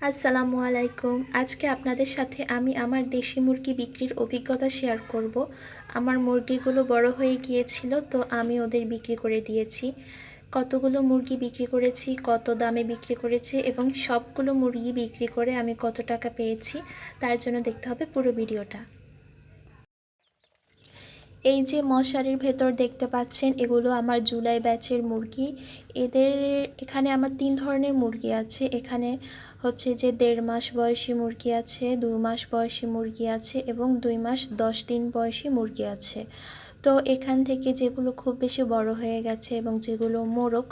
আসসালামু আলাইকুম। আজকে আপনাদের সাথে আমি আমার দেশি মুরগি বিক্রির অভিজ্ঞতা শেয়ার করব। আমার মুরগিগুলো বড় হয়ে গিয়েছিল, তো আমি ওদের বিক্রি করে দিয়েছি। কতগুলো মুরগি বিক্রি করেছি, কত দামে বিক্রি করেছি এবং সবগুলো মুরগি বিক্রি করে আমি কত টাকা পেয়েছি, তার জন্য দেখতে হবে পুরো ভিডিওটা। এই যে মশারির ভেতর দেখতে পাচ্ছেন, এগুলো আমার জুলাই ব্যাচের মুরগি। এদের, এখানে আমার তিন ধরনের মুরগি আছে। এখানে হচ্ছে যে দেড় মাস বয়সী মুরগি আছে, দু মাস বয়সী মুরগি আছে এবং দুই মাস দশ দিন বয়সী মুরগি আছে। তো এখান থেকে যেগুলো খুব বেশি বড় হয়ে গেছে এবং যেগুলো মোরগ,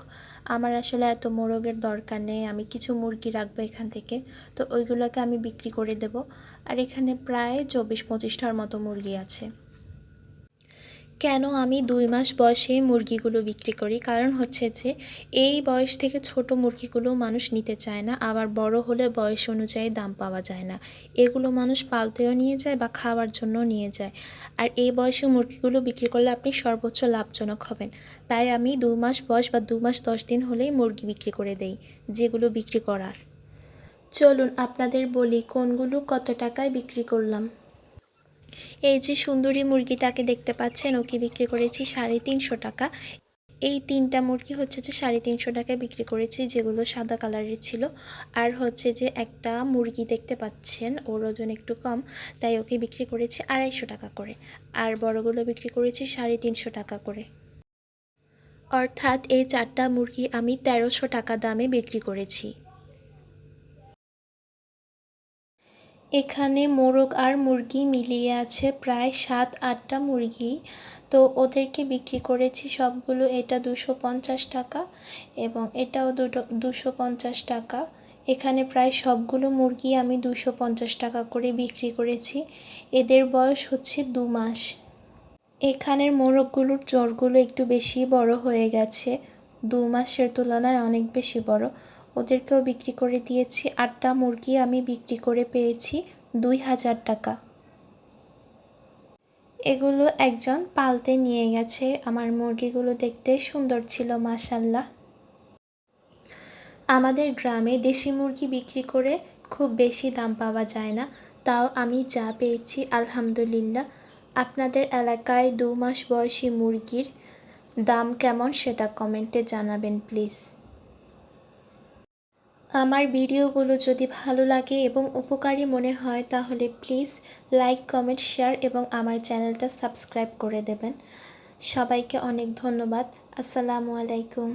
আমার আসলে এত মোরগের দরকার নেই, আমি কিছু মুরগি রাখব এখান থেকে। তো ওইগুলোকে আমি বিক্রি করে দেব। আর এখানে প্রায় চব্বিশ পঁচিশটার মতো মুরগি আছে। কেন আমি দুই মাস বয়সে মুরগিগুলো বিক্রি করি? কারণ হচ্ছে যে, এই বয়স থেকে ছোট মুরগিগুলো মানুষ নিতে চায় না, আবার বড় হলে বয়স অনুযায়ী দাম পাওয়া যায় না। এগুলো মানুষ পালতেও নিয়ে যায় বা খাওয়ার জন্য নিয়ে যায়। আর এই বয়সে মুরগিগুলো বিক্রি করলে আপনি সর্বোচ্চ লাভজনক হবেন। তাই আমি দু মাস বয়স বা দু মাস দশ দিন হলেই মুরগি বিক্রি করে দেই, যেগুলো বিক্রি করার। চলুন আপনাদের বলি কোনগুলো কত টাকায় বিক্রি করলাম? এই যে সুন্দরী মুরগিটাকে দেখতে পাচ্ছেন, ওকে বিক্রি করেছি সাড়ে তিনশো টাকা। এই তিনটা মুরগি হচ্ছে যে সাড়ে তিনশো টাকায় বিক্রি করেছি, যেগুলো সাদা কালারের ছিল। আর হচ্ছে যে একটা মুরগি দেখতে পাচ্ছেন, ওর ওজন একটু কম, তাই ওকে বিক্রি করেছি আড়াইশো টাকা করে। আর বড়গুলো বিক্রি করেছি সাড়ে তিনশো টাকা করে। অর্থাৎ এই চারটা মুরগি আমি তেরোশো টাকা দামে বিক্রি করেছি। এখানে মোরগ আর মুরগি মিলিয়ে আছে প্রায় সাত, আটটা মুরগি। তো ওদেরকে বিক্রি করেছি সবগুলো। এটা দুশো পঞ্চাশ টাকা এবং এটাও দুটো, দুশো পঞ্চাশ টাকা। এখানে প্রায় সবগুলো মুরগি আমি দুশো পঞ্চাশ টাকা করে বিক্রি করেছি। এদের বয়স হচ্ছে দু মাস। এখানের মোরগগুলোর চোরগুলো একটু বেশি বড় হয়ে গেছে। দু মাসের তুলনায় অনেক বেশি বড়। ওদেরকেও বিক্রি করে দিয়েছি। আটটা মুরগি আমি বিক্রি করে পেয়েছি দুই হাজার টাকা। এগুলো একজন পালতে নিয়ে গেছে। আমার মুরগিগুলো দেখতে সুন্দর ছিল মাসাল্লাহ আমাদের গ্রামে দেশি মুরগি বিক্রি করে খুব বেশি দাম পাওয়া যায় না। তাও আমি যা পেয়েছি, আলহামদুলিল্লাহ। আপনাদের এলাকায় দু মাস বয়সী মুরগির দাম কেমন সেটা কমেন্টে জানাবেন, প্লিজ। আমার ভিডিওগুলো যদি ভালো লাগে এবং উপকারী মনে হয়, তাহলে প্লিজ লাইক, কমেন্ট, শেয়ার এবং আমার চ্যানেলটা সাবস্ক্রাইব করে দেবেন। সবাইকে অনেক ধন্যবাদ। আসসালামু আলাইকুম।